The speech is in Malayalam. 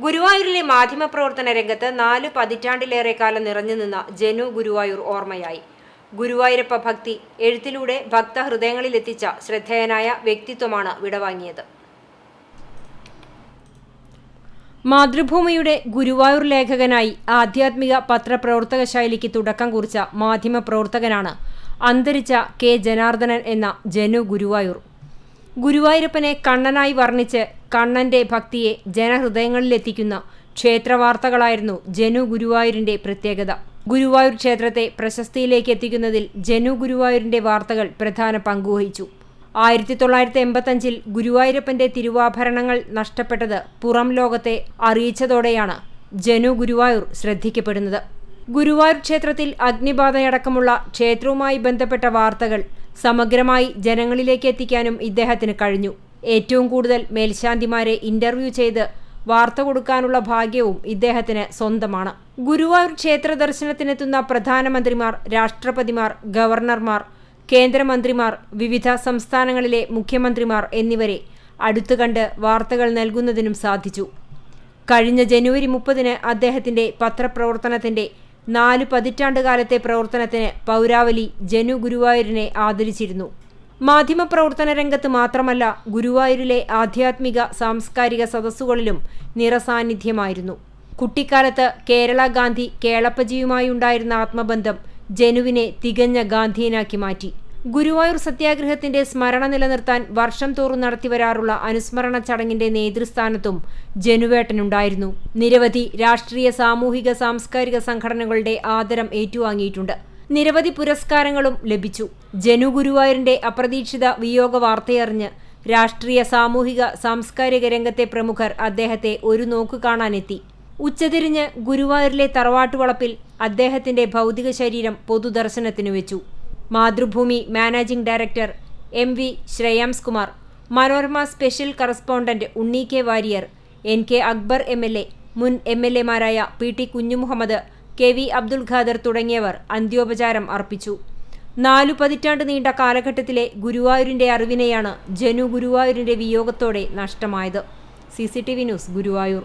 ഗുരുവായൂരിലെ മാധ്യമ പ്രവർത്തന രംഗത്ത് നാല് പതിറ്റാണ്ടിലേറെ കാലം നിറഞ്ഞു നിന്ന ജനു ഗുരുവായൂർ ഓർമ്മയായി. ഗുരുവായൂരപ്പ ഭക്തി എഴുത്തിലൂടെ ഭക്തഹൃദയങ്ങളിലെത്തിച്ച ശ്രദ്ധേയനായ വ്യക്തിത്വമാണ് വിടവാങ്ങിയത്. മാതൃഭൂമിയുടെ ഗുരുവായൂർ ലേഖകനായി ആധ്യാത്മിക പത്രപ്രവർത്തക ശൈലിക്ക് തുടക്കം കുറിച്ച മാധ്യമപ്രവർത്തകനാണ് അന്തരിച്ച കെ. ജനാർദ്ദനൻ എന്ന ജനു ഗുരുവായൂർ. ഗുരുവായൂരപ്പനെ കണ്ണനായി വർണിച്ച് കണ്ണന്റെ ഭക്തിയെ ജനഹൃദയങ്ങളിലെത്തിക്കുന്ന ക്ഷേത്രവാർത്തകളായിരുന്നു ജനു ഗുരുവായൂരിന്റെ പ്രത്യേകത. ഗുരുവായൂർ ക്ഷേത്രത്തെ പ്രശസ്തിയിലേക്ക് എത്തിക്കുന്നതിൽ ജനു ഗുരുവായൂരിന്റെ വാർത്തകൾ പ്രധാന പങ്കുവഹിച്ചു ആയിരത്തി തൊള്ളായിരത്തി എൺപത്തഞ്ചിൽ ഗുരുവായൂരപ്പന്റെ തിരുവാഭരണങ്ങൾ നഷ്ടപ്പെട്ടത് പുറം ലോകത്തെ അറിയിച്ചതോടെയാണ് ജനു ഗുരുവായൂർ ശ്രദ്ധിക്കപ്പെടുന്നത്. ഗുരുവായൂർ ക്ഷേത്രത്തിൽ അഗ്നിബാധയടക്കമുള്ള ക്ഷേത്രവുമായി ബന്ധപ്പെട്ട വാർത്തകൾ സമഗ്രമായി ജനങ്ങളിലേക്ക് എത്തിക്കാനും ഇദ്ദേഹത്തിന് കഴിഞ്ഞു. ഏറ്റവും കൂടുതൽ മേൽശാന്തിമാരെ ഇന്റർവ്യൂ ചെയ്ത് വാർത്ത കൊടുക്കാനുള്ള ഭാഗ്യവും ഇദ്ദേഹത്തിന് സ്വന്തമാണ്. ഗുരുവായൂർ ക്ഷേത്ര ദർശനത്തിനെത്തുന്ന പ്രധാനമന്ത്രിമാർ രാഷ്ട്രപതിമാർ ഗവർണർമാർ കേന്ദ്രമന്ത്രിമാർ വിവിധ സംസ്ഥാനങ്ങളിലെ മുഖ്യമന്ത്രിമാർ എന്നിവരെ അടുത്തുകണ്ട് വാർത്തകൾ നൽകുന്നതിനും സാധിച്ചു. കഴിഞ്ഞ ജനുവരി മുപ്പതിന് അദ്ദേഹത്തിന്റെ പത്രപ്രവർത്തനത്തിന്റെ നാല് പതിറ്റാണ്ടുകാലത്തെ പ്രവർത്തനത്തിന് പൗരാവലി ജനു ഗുരുവായൂരിനെ ആദരിച്ചിരുന്നു. മാധ്യമപ്രവർത്തന രംഗത്ത് മാത്രമല്ല ഗുരുവായൂരിലെ ആധ്യാത്മിക സാംസ്കാരിക സദസ്സുകളിലും നിറസാന്നിധ്യമായിരുന്നു. കുട്ടിക്കാലത്ത് കേരള ഗാന്ധി കേളപ്പജിയുമായി ഉണ്ടായിരുന്ന ആത്മബന്ധം ജനുവിനെ തികഞ്ഞ ഗാന്ധിയനാക്കി മാറ്റി. ഗുരുവായൂർ സത്യാഗ്രഹത്തിന്റെ സ്മരണ നിലനിർത്താൻ വർഷം തോറും നടത്തിവരാറുള്ള അനുസ്മരണ ചടങ്ങിന്റെ നേതൃസ്ഥാനത്തും ജനുവേട്ടനുണ്ടായിരുന്നു. നിരവധി രാഷ്ട്രീയ സാമൂഹിക സാംസ്കാരിക സംഘടനകളുടെ ആദരം ഏറ്റുവാങ്ങിയിട്ടുണ്ട്. നിരവധി പുരസ്കാരങ്ങളും ലഭിച്ചു. ജനു ഗുരുവായൂരിന്റെ അപ്രതീക്ഷിത വിയോഗ വാർത്തയറിഞ്ഞ് രാഷ്ട്രീയ സാമൂഹിക സാംസ്കാരിക രംഗത്തെ പ്രമുഖർ അദ്ദേഹത്തെ ഒരു നോക്കു കാണാനെത്തി. ഉച്ചതിരിഞ്ഞ് ഗുരുവായൂരിലെ തറവാട്ടുവളപ്പിൽ അദ്ദേഹത്തിന്റെ ഭൗതിക ശരീരം പൊതുദർശനത്തിനു വെച്ചു. Mathrubhumi managing director M V Shreyams Kumar Manorama special correspondent Unni K Warrier N K Akbar M L A മുൻ M L എമാരായ P T Kunjumuhammed K V Abdul Khader തുടങ്ങിയവർ അന്ത്യോപചാരം അർപ്പിച്ചു. നാലു പതിറ്റാണ്ട് നീണ്ട കാലഘട്ടത്തിലെ ഗുരുവായൂരിന്റെ അറിവിനെയാണ് ജനു ഗുരുവായൂരിന്റെ വിയോഗത്തോടെ നഷ്ടമായത്. C news Guruvayur.